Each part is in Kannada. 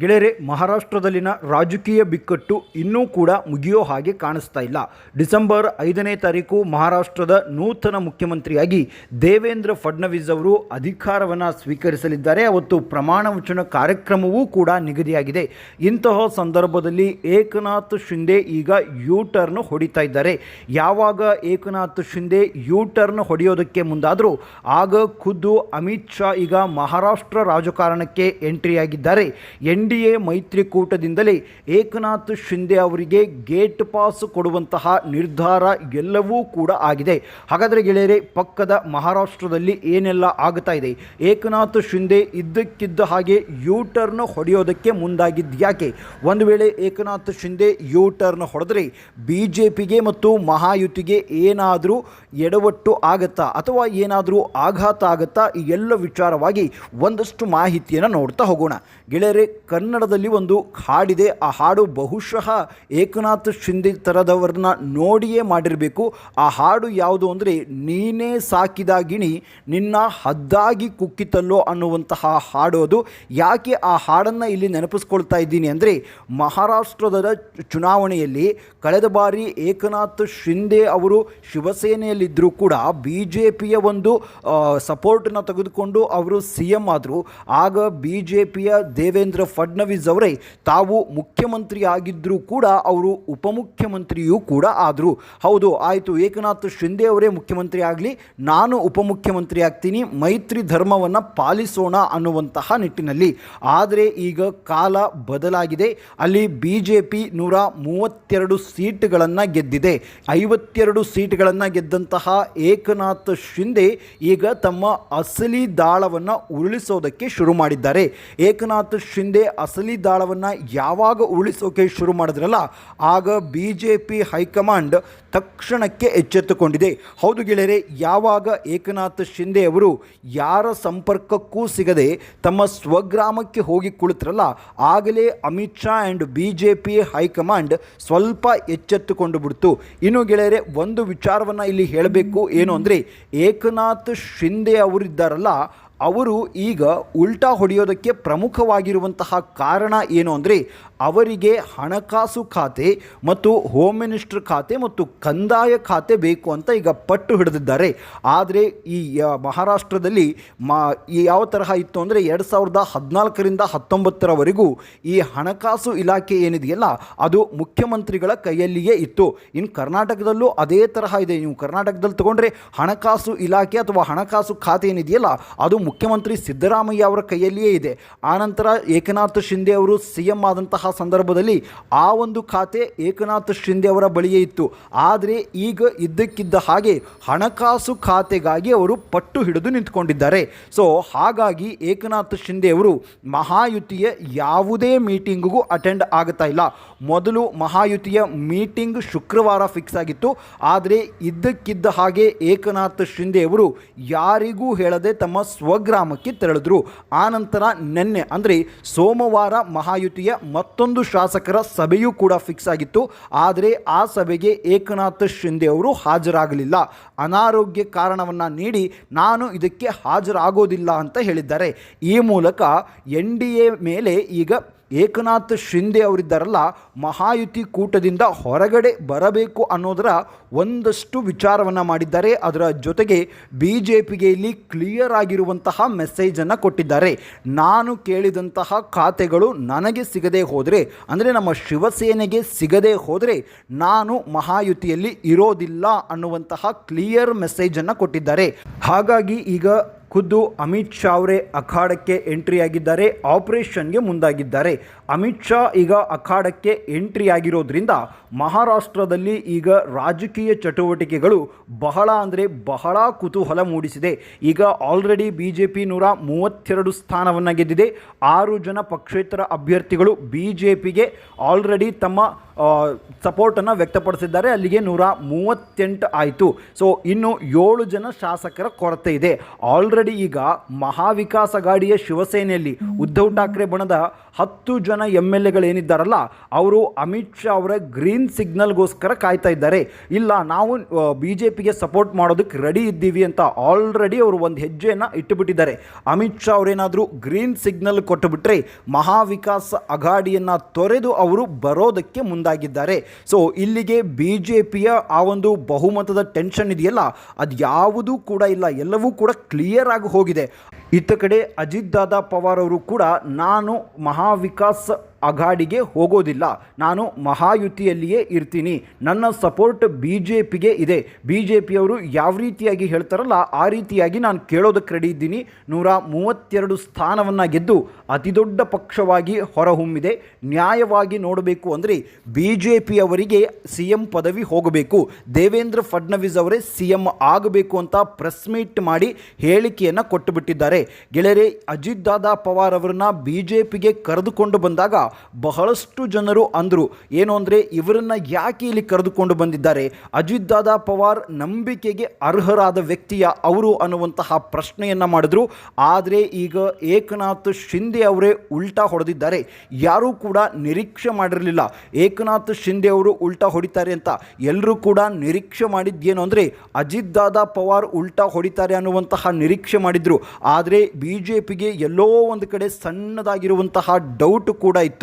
ಗೆಳೆಯರೆ, ಮಹಾರಾಷ್ಟ್ರದಲ್ಲಿನ ರಾಜಕೀಯ ಬಿಕ್ಕಟ್ಟು ಇನ್ನೂ ಕೂಡ ಮುಗಿಯೋ ಹಾಗೆ ಕಾಣಿಸ್ತಾ ಇಲ್ಲ. ಡಿಸೆಂಬರ್ ಐದನೇ ತಾರೀಕು ಮಹಾರಾಷ್ಟ್ರದ ನೂತನ ಮುಖ್ಯಮಂತ್ರಿಯಾಗಿ ದೇವೇಂದ್ರ ಫಡ್ನವೀಸ್ ಅವರು ಅಧಿಕಾರವನ್ನು ಸ್ವೀಕರಿಸಲಿದ್ದಾರೆ. ಅವತ್ತು ಪ್ರಮಾಣ ವಚನ ಕಾರ್ಯಕ್ರಮವೂ ಕೂಡ ನಿಗದಿಯಾಗಿದೆ. ಇಂತಹ ಸಂದರ್ಭದಲ್ಲಿ ಏಕನಾಥ್ ಶಿಂದೆ ಈಗ ಯೂ ಟರ್ನ್ ಹೊಡಿತಾ ಇದ್ದಾರೆ. ಯಾವಾಗ ಏಕನಾಥ್ ಶಿಂದೆ ಯೂ ಟರ್ನ್ ಹೊಡೆಯೋದಕ್ಕೆ ಮುಂದಾದರೂ ಆಗ ಖುದ್ದು ಅಮಿತ್ ಶಾ ಈಗ ಮಹಾರಾಷ್ಟ್ರ ರಾಜಕಾರಣಕ್ಕೆ ಎಂಟ್ರಿಯಾಗಿದ್ದಾರೆ. ಎನ್ ಡಿ ಎ ಮೈತ್ರಿಕೂಟದಿಂದಲೇ ಏಕನಾಥ್ ಶಿಂದೆ ಅವರಿಗೆ ಗೇಟ್ ಪಾಸ್ ಕೊಡುವಂತಹ ನಿರ್ಧಾರ ಎಲ್ಲವೂ ಕೂಡ ಆಗಿದೆ. ಹಾಗಾದರೆ ಗೆಳೆಯರೆ, ಪಕ್ಕದ ಮಹಾರಾಷ್ಟ್ರದಲ್ಲಿ ಏನೆಲ್ಲ ಆಗ್ತಾ ಇದೆ? ಏಕನಾಥ್ ಶಿಂದೆ ಇದ್ದಕ್ಕಿದ್ದ ಹಾಗೆ ಯೂ ಟರ್ನ್ ಹೊಡೆಯೋದಕ್ಕೆ ಮುಂದಾಗಿದ್ದು ಯಾಕೆ? ಒಂದು ವೇಳೆ ಏಕನಾಥ್ ಶಿಂದೆ ಯೂ ಟರ್ನ್ ಹೊಡೆದ್ರೆ ಬಿ ಜೆ ಪಿಗೆ ಮತ್ತು ಮಹಾಯುತಿಗೆ ಏನಾದರೂ ಎಡವಟ್ಟು ಆಗತ್ತಾ? ಅಥವಾ ಏನಾದರೂ ಆಘಾತ ಆಗುತ್ತಾ? ಈ ಎಲ್ಲ ವಿಚಾರವಾಗಿ ಒಂದಷ್ಟು ಮಾಹಿತಿಯನ್ನು ನೋಡ್ತಾ ಹೋಗೋಣ. ಗೆಳೆಯರೆ ಕನ್ನಡದಲ್ಲಿ ಒಂದು ಹಾಡಿದೆ. ಆ ಹಾಡು ಬಹುಶಃ ಏಕನಾಥ್ ಶಿಂದೆ ಥರದವ್ರನ್ನ ನೋಡಿಯೇ ಮಾಡಿರಬೇಕು. ಆ ಹಾಡು ಯಾವುದು ಅಂದರೆ, ನೀನೇ ಸಾಕಿದ ಗಿಣಿ ನಿನ್ನ ಹದ್ದಾಗಿ ಕುಕ್ಕಿತಲ್ಲೋ ಅನ್ನುವಂತಹ ಹಾಡು ಅದು. ಯಾಕೆ ಆ ಹಾಡನ್ನು ಇಲ್ಲಿ ನೆನಪಿಸ್ಕೊಳ್ತಾ ಇದ್ದೀನಿ ಅಂದರೆ, ಮಹಾರಾಷ್ಟ್ರದ ಚುನಾವಣೆಯಲ್ಲಿ ಕಳೆದ ಬಾರಿ ಏಕನಾಥ್ ಶಿಂದೆ ಅವರು ಶಿವಸೇನೆಯಲ್ಲಿದ್ದರೂ ಕೂಡ ಬಿ ಜೆ ಪಿಯ ಒಂದು ಸಪೋರ್ಟನ್ನು ತೆಗೆದುಕೊಂಡು ಅವರು ಸಿ ಎಂ ಆದರು. ಆಗ ಬಿ ಜೆ ಪಿಯ ದೇವೇಂದ್ರ ಫಡ್ನವೀಸ್ ಅವರೇ, ತಾವು ಮುಖ್ಯಮಂತ್ರಿ ಆಗಿದ್ದರೂ ಕೂಡ ಅವರು ಉಪಮುಖ್ಯಮಂತ್ರಿಯೂ ಕೂಡ ಆದರು. ಹೌದು, ಆಯಿತು, ಏಕನಾಥ್ ಶಿಂದೆ ಅವರೇ ಮುಖ್ಯಮಂತ್ರಿ ಆಗಲಿ, ನಾನು ಉಪಮುಖ್ಯಮಂತ್ರಿ ಆಗ್ತೀನಿ, ಮೈತ್ರಿ ಧರ್ಮವನ್ನು ಪಾಲಿಸೋಣ ಅನ್ನುವಂತಹ ನಿಟ್ಟಿನಲ್ಲಿ. ಆದರೆ ಈಗ ಕಾಲ ಬದಲಾಗಿದೆ, ಅಲ್ಲಿ ಬಿ ಜೆ ಪಿ ನೂರ ಮೂವತ್ತೆರಡು ಸೀಟ್ಗಳನ್ನು ಗೆದ್ದಿದೆ. ಐವತ್ತೆರಡು ಸೀಟ್ಗಳನ್ನು ಗೆದ್ದಂತಹ ಏಕನಾಥ್ ಶಿಂದೆ ಈಗ ತಮ್ಮ ಅಸಲಿ ದಾಳವನ್ನು ಉರುಳಿಸೋದಕ್ಕೆ ಶುರು ಮಾಡಿದ್ದಾರೆ. ಏಕನಾಥ್ ಶಿಂದೆ ಅಸಲಿ ದಾಳವನ್ನು ಯಾವಾಗ ಉಳಿಸೋಕೆ ಶುರು ಮಾಡಿದ್ರಲ್ಲ, ಆಗ ಬಿ ಜೆ ಪಿ ಹೈಕಮಾಂಡ್ ತಕ್ಷಣಕ್ಕೆ ಎಚ್ಚೆತ್ತುಕೊಂಡಿದೆ. ಹೌದು ಗೆಳೆಯರೆ, ಯಾವಾಗ ಏಕನಾಥ್ ಶಿಂದೆ ಅವರು ಯಾರ ಸಂಪರ್ಕಕ್ಕೂ ಸಿಗದೆ ತಮ್ಮ ಸ್ವಗ್ರಾಮಕ್ಕೆ ಹೋಗಿ ಕುಳಿತರಲ್ಲ, ಆಗಲೇ Amit Shah and B J P high command ಸ್ವಲ್ಪ ಎಚ್ಚೆತ್ತುಕೊಂಡು ಬಿಡ್ತು. ಇನ್ನು ಗೆಳೆಯರೆ, ಒಂದು ವಿಚಾರವನ್ನು ಇಲ್ಲಿ ಹೇಳಬೇಕು. ಏನು ಅಂದರೆ, ಏಕನಾಥ್ ಶಿಂದೆ ಅವರಿದ್ದಾರಲ್ಲ ಅವರು ಈಗ ಉಲ್ಟಾ ಹೊಡೆಯೋದಕ್ಕೆ ಪ್ರಮುಖವಾಗಿರುವಂತಹ ಕಾರಣ ಏನು ಅಂದರೆ ಅವರಿಗೆ ಹಣಕಾಸು ಖಾತೆ ಮತ್ತು ಹೋಮ್ ಮಿನಿಸ್ಟರ್ ಖಾತೆ ಮತ್ತು ಕಂದಾಯ ಖಾತೆ ಬೇಕು ಅಂತ ಈಗ ಪಟ್ಟು ಹಿಡಿದಿದ್ದಾರೆ. ಆದರೆ ಈ ಮಹಾರಾಷ್ಟ್ರದಲ್ಲಿ ಮಾ ಯಾವ ತರಹ ಇತ್ತು ಅಂದರೆ ಎರಡು ಸಾವಿರದ ಹದಿನಾಲ್ಕರಿಂದ ಹತ್ತೊಂಬತ್ತರವರೆಗೂ ಈ ಹಣಕಾಸು ಇಲಾಖೆ ಏನಿದೆಯಲ್ಲ, ಅದು ಮುಖ್ಯಮಂತ್ರಿಗಳ ಕೈಯಲ್ಲಿಯೇ ಇತ್ತು. ಇನ್ನು ಕರ್ನಾಟಕದಲ್ಲೂ ಅದೇ ತರಹ ಇದೆ. ನೀವು ಕರ್ನಾಟಕದಲ್ಲಿ ತಗೊಂಡ್ರೆ ಹಣಕಾಸು ಇಲಾಖೆ ಅಥವಾ ಹಣಕಾಸು ಖಾತೆ ಏನಿದೆಯಲ್ಲ, ಅದು ಮುಖ್ಯಮಂತ್ರಿ ಸಿದ್ದರಾಮಯ್ಯ ಅವರ ಕೈಯಲ್ಲಿಯೇ ಇದೆ. ಆನಂತರ ಏಕನಾಥ್ ಶಿಂದೆ ಅವರು ಸಿ ಎಂ ಆದಂತಹ ಸಂದರ್ಭದಲ್ಲಿ ಆ ಒಂದು ಖಾತೆ ಏಕನಾಥ್ ಶಿಂದೆ ಅವರ ಬಳಿಯೇ ಇತ್ತು. ಆದರೆ ಈಗ ಇದ್ದಕ್ಕಿದ್ದ ಹಾಗೆ ಹಣಕಾಸು ಖಾತೆಗಾಗಿ ಅವರು ಪಟ್ಟು ಹಿಡಿದು ನಿಂತ್ಕೊಂಡಿದ್ದಾರೆ. ಸೊ ಹಾಗಾಗಿ ಏಕನಾಥ್ ಶಿಂದೆ ಅವರು ಮಹಾಯುತಿಯ ಯಾವುದೇ ಮೀಟಿಂಗಿಗೂ ಅಟೆಂಡ್ ಆಗ್ತಾ ಇಲ್ಲ. ಮೊದಲು ಮಹಾಯುತಿಯ ಮೀಟಿಂಗ್ ಶುಕ್ರವಾರ ಫಿಕ್ಸ್ ಆಗಿತ್ತು. ಆದರೆ ಇದ್ದಕ್ಕಿದ್ದ ಹಾಗೆ ಏಕನಾಥ್ ಶಿಂದೆ ಅವರು ಯಾರಿಗೂ ಹೇಳದೆ ತಮ್ಮ ಸ್ವಗ್ರಾಮಕ್ಕೆ ತೆರಳಿದ್ರು. ಆನಂತರ ನಿನ್ನೆ, ಅಂದರೆ ಸೋಮವಾರ ಮಹಾಯುತಿಯ ಮತ್ತೊಂದು ಶಾಸಕರ ಸಭೆಯೂ ಕೂಡ ಫಿಕ್ಸ್ ಆಗಿತ್ತು. ಆದರೆ ಆ ಸಭೆಗೆ ಏಕನಾಥ್ ಶಿಂದೆ ಅವರು ಹಾಜರಾಗಲಿಲ್ಲ. ಅನಾರೋಗ್ಯ ಕಾರಣವನ್ನು ನೀಡಿ ನಾನು ಇದಕ್ಕೆ ಹಾಜರಾಗೋದಿಲ್ಲ ಅಂತ ಹೇಳಿದ್ದಾರೆ. ಈ ಮೂಲಕ ಎನ್ ಡಿ ಎ ಮೇಲೆ ಈಗ ಏಕನಾಥ್ ಶಿಂದೆ ಅವರಿದ್ದಾರಲ್ಲ, ಮಹಾಯುತಿ ಕೂಟದಿಂದ ಹೊರಗಡೆ ಬರಬೇಕು ಅನ್ನೋದರ ಒಂದಷ್ಟು ವಿಚಾರವನ್ನು ಮಾಡಿದ್ದಾರೆ. ಅದರ ಜೊತೆಗೆ ಬಿ ಜೆ ಪಿಗೆ ಇಲ್ಲಿ ಕ್ಲಿಯರ್ ಆಗಿರುವಂತಹ ಮೆಸೇಜನ್ನು ಕೊಟ್ಟಿದ್ದಾರೆ. ನಾನು ಕೇಳಿದಂತಹ ಖಾತೆಗಳು ನನಗೆ ಸಿಗದೆ ಹೋದರೆ, ಅಂದರೆ ನಮ್ಮ ಶಿವಸೇನೆಗೆ ಸಿಗದೆ ಹೋದರೆ ನಾನು ಮಹಾಯುತಿಯಲ್ಲಿ ಇರೋದಿಲ್ಲ ಅನ್ನುವಂತಹ ಕ್ಲಿಯರ್ ಮೆಸೇಜನ್ನು ಕೊಟ್ಟಿದ್ದಾರೆ. ಹಾಗಾಗಿ ಈಗ ಖುದ್ದು ಅಮಿತ್ ಶಾ ಅವರೇ ಅಖಾಡಕ್ಕೆ ಎಂಟ್ರಿ ಆಗಿದ್ದಾರೆ ಆಪರೇಷನ್ಗೆ ಮುಂದಾಗಿದ್ದಾರೆ. ಅಮಿತ್ ಶಾ ಈಗ ಅಖಾಡಕ್ಕೆ ಎಂಟ್ರಿ ಆಗಿರೋದ್ರಿಂದ ಮಹಾರಾಷ್ಟ್ರದಲ್ಲಿ ಈಗ ರಾಜಕೀಯ ಚಟುವಟಿಕೆಗಳು ಬಹಳ ಅಂದರೆ ಬಹಳ ಕುತೂಹಲ ಮೂಡಿಸಿದೆ. ಈಗ ಆಲ್ರೆಡಿ ಬಿ ಜೆ ಪಿ ನೂರ ಮೂವತ್ತೆರಡು ಸ್ಥಾನವನ್ನು ಗೆದ್ದಿದೆ. ಆರು ಜನ ಪಕ್ಷೇತರ ಅಭ್ಯರ್ಥಿಗಳು ಬಿ ಜೆ ಪಿಗೆ ಆಲ್ರೆಡಿ ತಮ್ಮ ಸಪೋರ್ಟನ್ನು ವ್ಯಕ್ತಪಡಿಸಿದ್ದಾರೆ. ಅಲ್ಲಿಗೆ ನೂರ ಮೂವತ್ತೆಂಟು ಆಯಿತು. ಸೊ ಇನ್ನು ಏಳು ಜನ ಶಾಸಕರ ಕೊರತೆ ಇದೆ. ಆಲ್ರೆಡಿ ಆಲ್ರೆಡಿ ಈಗ ಮಹಾವಿಕಾಸ ಗಾಡಿಯ ಶಿವಸೇನೆಯಲ್ಲಿ ಉದ್ಧವ್ ಠಾಕ್ರೆ ಬಣದ ಹತ್ತು ಜನ ಎಂ ಎಲ್ ಎಗಳೇನಿದ್ದಾರಲ್ಲ ಅವರು ಅಮಿತ್ ಶಾ ಅವರ ಗ್ರೀನ್ ಸಿಗ್ನಲ್ಗೋಸ್ಕರ ಕಾಯ್ತಾ ಇದ್ದಾರೆ. ಇಲ್ಲ, ನಾವು ಬಿ ಜೆ ಪಿಗೆ ಸಪೋರ್ಟ್ ಮಾಡೋದಕ್ಕೆ ರೆಡಿ ಇದ್ದೀವಿ ಅಂತ ಆಲ್ರೆಡಿ ಅವರು ಒಂದು ಹೆಜ್ಜೆಯನ್ನು ಇಟ್ಟುಬಿಟ್ಟಿದ್ದಾರೆ. ಅಮಿತ್ ಶಾ ಅವರೇನಾದರೂ ಗ್ರೀನ್ ಸಿಗ್ನಲ್ ಕೊಟ್ಟುಬಿಟ್ರೆ ಮಹಾವಿಕಾಸ ಅಘಾಡಿಯನ್ನು ತೊರೆದು ಅವರು ಬರೋದಕ್ಕೆ ಮುಂದಾಗಿದ್ದಾರೆ. ಸೊ, ಇಲ್ಲಿಗೆ ಬಿ ಜೆ ಪಿಯ ಆ ಒಂದು ಬಹುಮತದ ಟೆನ್ಷನ್ ಇದೆಯಲ್ಲ ಅದು ಯಾವುದೂ ಕೂಡ ಇಲ್ಲ. ಎಲ್ಲವೂ ಕೂಡ ಕ್ಲಿಯರ್ ಹೋಗಿದೆ. ಇತ್ತ ಕಡೆ ಅಜಿತ್ ದಾದಾ ಪವಾರ್ ಅವರು ಕೂಡ ನಾನು ಮಹಾವಿಕಾಸ್ ಅಘಾಡಿಗೆ ಹೋಗೋದಿಲ್ಲ. ನಾನು ಮಹಾಯುತಿಯಲ್ಲಿಯೇ ಇರ್ತೀನಿ. ನನ್ನ ಸಪೋರ್ಟ್ ಬಿ ಜೆ ಪಿಗೆ ಇದೆ. ಬಿ ಜೆ ಪಿಯವರು ಯಾವ ರೀತಿಯಾಗಿ ಹೇಳ್ತಾರಲ್ಲ, ಆ ರೀತಿಯಾಗಿ ನಾನು ಕೇಳೋದಕ್ಕೆ ರೆಡಿ ಇದ್ದೀನಿ. ನೂರ ಮೂವತ್ತೆರಡು ಸ್ಥಾನವನ್ನು ಗೆದ್ದು ಅತಿದೊಡ್ಡ ಪಕ್ಷವಾಗಿ ಹೊರಹೊಮ್ಮಿದೆ. ನ್ಯಾಯವಾಗಿ ನೋಡಬೇಕು ಅಂದರೆ ಬಿ ಜೆ ಪಿಯವರಿಗೆ ಸಿ ಎಂ ಪದವಿ ಹೋಗಬೇಕು. ದೇವೇಂದ್ರ ಫಡ್ನವೀಸ್ ಅವರೇ ಸಿ ಎಂ ಆಗಬೇಕು ಅಂತ ಪ್ರೆಸ್ ಮೀಟ್ ಮಾಡಿ ಹೇಳಿಕೆಯನ್ನು ಕೊಟ್ಟುಬಿಟ್ಟಿದ್ದಾರೆ. ಗೆಳೆಯರೆ, ಅಜಿತ್ ದಾದಾ ಪವಾರ್ ಅವರನ್ನ ಬಿ ಜೆ ಪಿಗೆ ಕರೆದುಕೊಂಡು ಬಂದಾಗ ಬಹಳಷ್ಟು ಜನರು ಅಂದರು, ಏನು ಅಂದರೆ ಇವರನ್ನು ಯಾಕೆ ಇಲ್ಲಿ ಕರೆದುಕೊಂಡು ಬಂದಿದ್ದಾರೆ? ಅಜಿತ್ ದಾದಾ ಪವಾರ್ ನಂಬಿಕೆಗೆ ಅರ್ಹರಾದ ವ್ಯಕ್ತಿಯ ಅವರು ಅನ್ನುವಂತಹ ಪ್ರಶ್ನೆಯನ್ನು ಮಾಡಿದ್ರು. ಆದರೆ ಈಗ ಏಕನಾಥ್ ಶಿಂದೆ ಅವರೇ ಉಲ್ಟಾ ಹೊಡೆದಿದ್ದಾರೆ. ಯಾರೂ ಕೂಡ ನಿರೀಕ್ಷೆ ಮಾಡಿರಲಿಲ್ಲ. ಏಕನಾಥ್ ಶಿಂದೆ ಅವರು ಉಲ್ಟಾ ಹೊಡಿತಾರೆ ಅಂತ. ಎಲ್ಲರೂ ಕೂಡ ನಿರೀಕ್ಷೆ ಮಾಡಿದ್ದೇನು ಅಂದರೆ ಅಜಿತ್ ದಾದಾ ಪವಾರ್ ಉಲ್ಟಾ ಹೊಡಿತಾರೆ ಅನ್ನುವಂತಹ ನಿರೀಕ್ಷೆ ಮಾಡಿದ್ರು. ಆದರೆ ಬಿ ಜೆ ಪಿಗೆ ಎಲ್ಲೋ ಒಂದು ಕಡೆ ಸಣ್ಣದಾಗಿರುವಂತಹ ಡೌಟ್ ಕೂಡ ಇತ್ತು.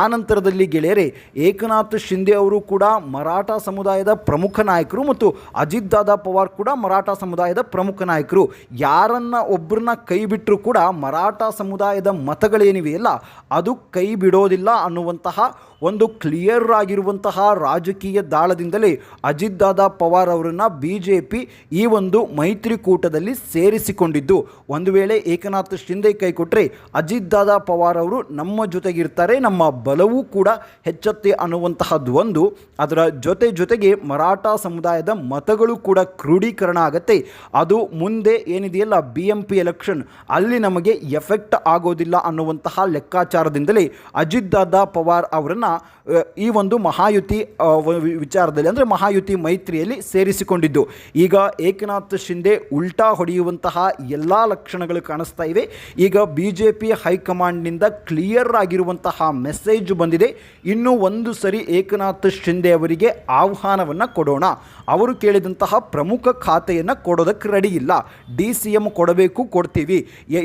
ಆ ನಂತರದಲ್ಲಿ ಗೆಳೆಯರೆ, ಏಕನಾಥ್ ಶಿಂದೆ ಅವರು ಕೂಡ ಮರಾಠ ಸಮುದಾಯದ ಪ್ರಮುಖ ನಾಯಕರು ಮತ್ತು ಅಜಿತ್ ದಾದಾ ಪವಾರ್ ಕೂಡ ಮರಾಠ ಸಮುದಾಯದ ಪ್ರಮುಖ ನಾಯಕರು. ಯಾರನ್ನ ಒಬ್ಬರನ್ನ ಕೈ ಬಿಟ್ಟರು ಕೂಡ ಮರಾಠ ಸಮುದಾಯದ ಮತಗಳೇನಿವೆಯಲ್ಲ, ಅದು ಕೈ ಬಿಡೋದಿಲ್ಲ ಅನ್ನುವಂತಹ ಒಂದು ಕ್ಲಿಯರ್ ಆಗಿರುವಂತಹ ರಾಜಕೀಯ ದಾಳದಿಂದಲೇ ಅಜಿತ್ ದಾದಾ ಪವಾರ್ ಅವರನ್ನು ಬಿ ಜೆ ಪಿ ಈ ಒಂದು ಮೈತ್ರಿಕೂಟದಲ್ಲಿ ಸೇರಿಸಿಕೊಂಡಿದ್ದು. ಒಂದು ವೇಳೆ ಏಕನಾಥ್ ಶಿಂದೆ ಕೈ ಕೊಟ್ಟರೆ ಅಜಿತ್ ದಾದಾ ಪವಾರ್ ಅವರು ನಮ್ಮ ಜೊತೆಗಿರ್ತಾರೆ, ನಮ್ಮ ಬಲವೂ ಕೂಡ ಹೆಚ್ಚುತ್ತೆ ಅನ್ನುವಂತಹದ್ದು ಒಂದು. ಅದರ ಜೊತೆ ಜೊತೆಗೆ ಮರಾಠ ಸಮುದಾಯದ ಮತಗಳು ಕೂಡ ಕ್ರೋಢೀಕರಣ ಆಗತ್ತೆ. ಅದು ಮುಂದೆ ಏನಿದೆಯಲ್ಲ ಬಿ ಎಂ ಪಿ ಎಲೆಕ್ಷನ್ ಅಲ್ಲಿ ನಮಗೆ ಎಫೆಕ್ಟ್ ಆಗೋದಿಲ್ಲ ಅನ್ನುವಂತಹ ಲೆಕ್ಕಾಚಾರದಿಂದಲೇ ಅಜಿತ್ ದಾದಾ ಪವಾರ್ ಅವರನ್ನು ಈ ಒಂದು ಮಹಾಯುತಿ ವಿಚಾರದಲ್ಲಿ ಅಂದರೆ ಮಹಾಯುತಿ ಮೈತ್ರಿಯಲ್ಲಿ ಸೇರಿಸಿಕೊಂಡಿದ್ದು. ಈಗ ಏಕನಾಥ್ ಶಿಂದೆ ಉಲ್ಟಾ ಹೊಡೆಯುವಂತಹ ಎಲ್ಲ ಲಕ್ಷಣಗಳು ಕಾಣಿಸ್ತಾ ಇವೆ. ಈಗ ಬಿ ಜೆ ಪಿ ಹೈಕಮಾಂಡ್ನಿಂದ ಕ್ಲಿಯರ್ ಆಗಿರುವಂತಹ ಮೆಸೇಜ್ ಬಂದಿದೆ. ಇನ್ನೂ ಒಂದು ಸರಿ ಏಕನಾಥ್ ಶಿಂದೆ ಅವರಿಗೆ ಆಹ್ವಾನವನ್ನು ಕೊಡೋಣ. ಅವರು ಕೇಳಿದಂತಹ ಪ್ರಮುಖ ಖಾತೆಯನ್ನು ಕೊಡೋದಕ್ಕೆ ರೆಡಿ ಇಲ್ಲ. ಡಿ ಸಿ ಎಂ ಕೊಡಬೇಕು ಕೊಡ್ತೀವಿ.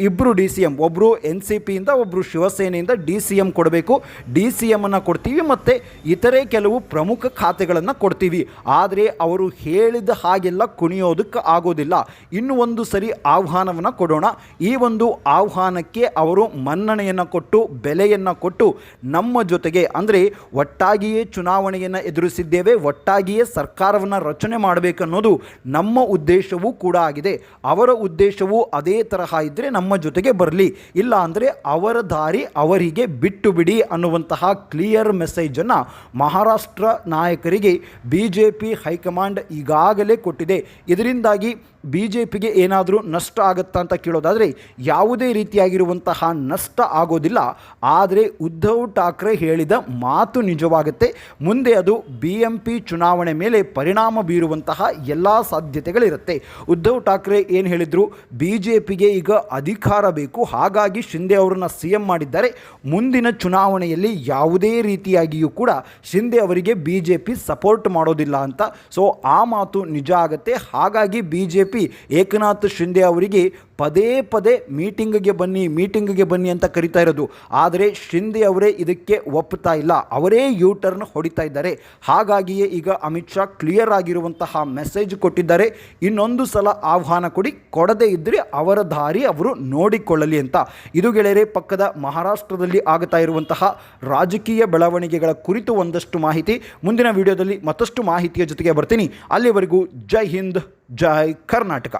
ಇಬ್ಬರು ಡಿ ಸಿ ಎಂ ಒಬ್ಬರು ಎನ್ ಸಿ ಪಿಯಿಂದ ಒಬ್ಬರು ಶಿವಸೇನೆಯಿಂದ ಡಿ ಸಿ ಎಂ ಕೊಡಬೇಕು. ಡಿ ಸಿ ಎಮ್ಮನ್ನು ಕೊಡ್ತೀವಿ ಮತ್ತು ಇತರೆ ಕೆಲವು ಪ್ರಮುಖ ಖಾತೆಗಳನ್ನು ಕೊಡ್ತೀವಿ. ಆದರೆ ಅವರು ಹೇಳಿದ ಹಾಗೆಲ್ಲ ಕುಣಿಯೋದಕ್ಕೆ ಆಗೋದಿಲ್ಲ. ಇನ್ನು ಒಂದು ಸರಿ ಆಹ್ವಾನವನ್ನು ಕೊಡೋಣ. ಈ ಒಂದು ಆಹ್ವಾನಕ್ಕೆ ಅವರು ಮನ್ನಣೆಯನ್ನು ಕೊಟ್ಟು, ಬೆಲೆಯನ್ನು ಕೊಟ್ಟು ನಮ್ಮ ಜೊತೆಗೆ ಅಂದರೆ ಒಟ್ಟಾಗಿಯೇ ಚುನಾವಣೆಯನ್ನು ಎದುರಿಸಿದ್ದೇವೆ, ಒಟ್ಟಾಗಿಯೇ ಸರ್ಕಾರವನ್ನು ರಚನೆ ಮಾಡಬೇಕನ್ನೋದು ನಮ್ಮ ಉದ್ದೇಶವೂ ಕೂಡ ಆಗಿದೆ. ಅವರ ಉದ್ದೇಶವೂ ಅದೇ ತರಹ ಇದ್ದರೆ ನಮ್ಮ ಜೊತೆಗೆ ಬರಲಿ. ಇಲ್ಲ ಅಂದರೆ ಅವರ ದಾರಿ ಅವರಿಗೆ ಬಿಟ್ಟು ಬಿಡಿ ಅನ್ನುವಂತಹ ಕ್ಲಿಯರ್ ಮೆಸೇಜನ್ನು ಮಹಾರಾಷ್ಟ್ರ ನಾಯಕರಿಗೆ ಬಿ ಜೆ ಪಿ ಹೈಕಮಾಂಡ್ ಈಗಾಗಲೇ ಕೊಟ್ಟಿದೆ. ಇದರಿಂದಾಗಿ ಬಿ ಜೆ ಪಿಗೆ ಏನಾದರೂ ನಷ್ಟ ಆಗುತ್ತಾ ಅಂತ ಕೇಳೋದಾದರೆ ಯಾವುದೇ ರೀತಿಯಾಗಿರುವಂತಹ ನಷ್ಟ ಆಗೋದಿಲ್ಲ. ಆದರೆ ಉದ್ಧವ್ ಠಾಕ್ರೆ ಹೇಳಿದ ಮಾತು ನಿಜವಾಗುತ್ತೆ. ಮುಂದೆ ಅದು ಬಿ ಎಂ ಚುನಾವಣೆ ಮೇಲೆ ಪರಿಣಾಮ ಬೀರುವಂತಹ ಎಲ್ಲ ಸಾಧ್ಯತೆಗಳಿರುತ್ತೆ. ಉದ್ಧವ್ ಠಾಕ್ರೆ ಏನು ಹೇಳಿದರು? ಬಿ ಜೆ ಈಗ ಅಧಿಕಾರ ಬೇಕು. ಹಾಗಾಗಿ ಶಿಂದೆ ಅವರನ್ನು ಸಿ ಎಂ ಮಾಡಿದ್ದಾರೆ. ಮುಂದಿನ ಚುನಾವಣೆಯಲ್ಲಿ ಯಾವುದೇ ರೀತಿಯಾಗಿಯೂ ಕೂಡ ಶಿಂದೆ ಅವರಿಗೆ ಬಿ ಜೆ ಪಿ ಸಪೋರ್ಟ್ ಮಾಡೋದಿಲ್ಲ ಅಂತ. ಸೊ ಆ ಮಾತು ನಿಜ ಆಗುತ್ತೆ. ಹಾಗಾಗಿ B J P Eknath Shinde ಅವರಿಗೆ ಪದೇ ಪದೇ ಮೀಟಿಂಗ್ಗೆ ಬನ್ನಿ ಮೀಟಿಂಗ್ಗೆ ಬನ್ನಿ ಅಂತ ಕರಿತಾ ಇರೋದು. ಆದರೆ ಶಿಂದೆ ಅವರೇ ಇದಕ್ಕೆ ಒಪ್ಪುತ್ತಾ ಇಲ್ಲ. ಅವರೇ ಯೂ ಟರ್ನ್ ಹೊಡಿತಾ ಇದ್ದಾರೆ. ಹಾಗಾಗಿಯೇ ಈಗ ಅಮಿತ್ ಶಾ ಕ್ಲಿಯರ್ ಆಗಿರುವಂತಹ ಮೆಸೇಜ್ ಕೊಟ್ಟಿದ್ದಾರೆ. ಇನ್ನೊಂದು ಸಲ ಆಹ್ವಾನ ಕೊಡಿ. ಕೊಡದೇ ಇದ್ದರೆ ಅವರ ದಾರಿ ಅವರು ನೋಡಿಕೊಳ್ಳಲಿ ಅಂತ. ಇದು ಗೆಳೆಯರೆ, ಪಕ್ಕದ ಮಹಾರಾಷ್ಟ್ರದಲ್ಲಿ ಆಗ್ತಾ ಇರುವಂತಹ ರಾಜಕೀಯ ಬೆಳವಣಿಗೆಗಳ ಕುರಿತು ಒಂದಷ್ಟು ಮಾಹಿತಿ. ಮುಂದಿನ ವಿಡಿಯೋದಲ್ಲಿ ಮತ್ತಷ್ಟು ಮಾಹಿತಿಯ ಜೊತೆಗೆ ಬರ್ತೀನಿ. ಅಲ್ಲಿವರೆಗೂ ಜೈ ಹಿಂದ್, ಜೈ ಕರ್ನಾಟಕ.